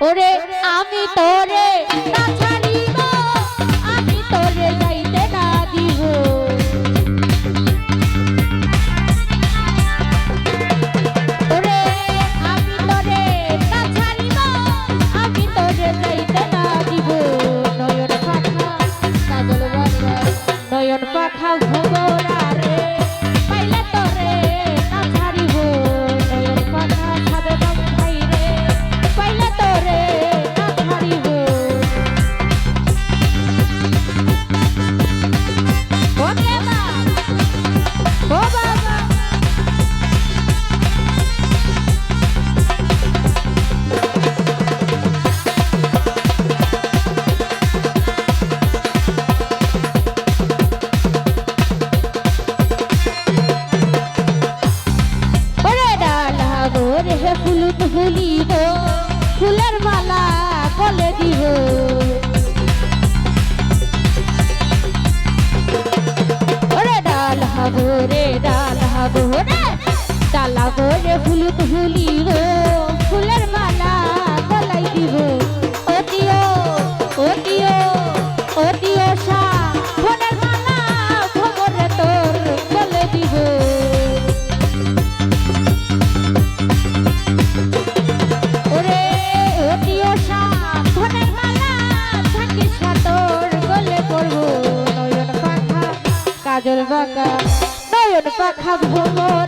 ওরে আমি তোরে না হে ফুলের মালা কলে দিব ওরে ডালা রে ডালা পাখা ভোমরা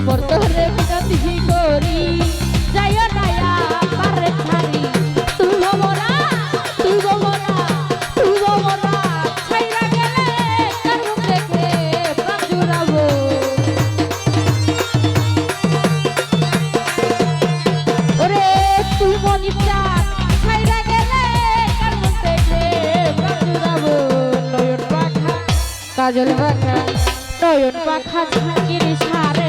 ভোমর তোরে বিনতি করি? যাইও নায়া মারে ছাড়ি। তুই ভোমরা তুই ভোমরা তুই ভোমরা ছাইরা গেলে কার মুখ দেখে প্রাণ ওরে, তুই মনি চাঁদ, ছাইরা গেলে কার মুখ দেখে প্রাণ নয়ন পাখা, কাজল পাখা, নয়ন পাখা ঝাঁকির সারে।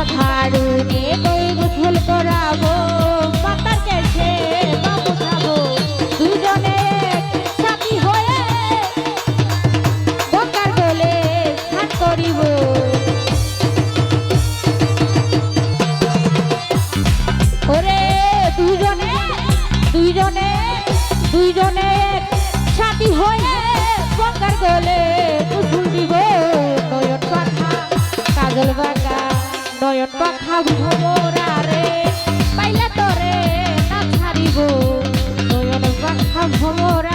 কথা রুনে বই গোসল করাবো। amor.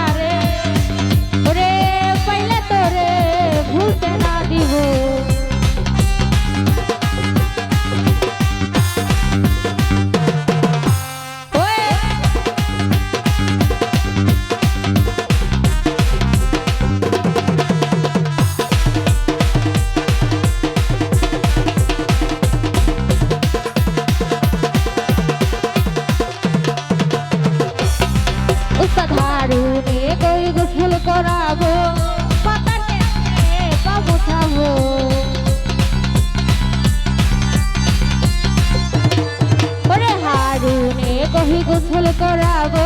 অবস্থা দারুণে কই গোসল করাবো? পাতা বাবু খাব ওরে হারুনে কহি গোসল করাবো?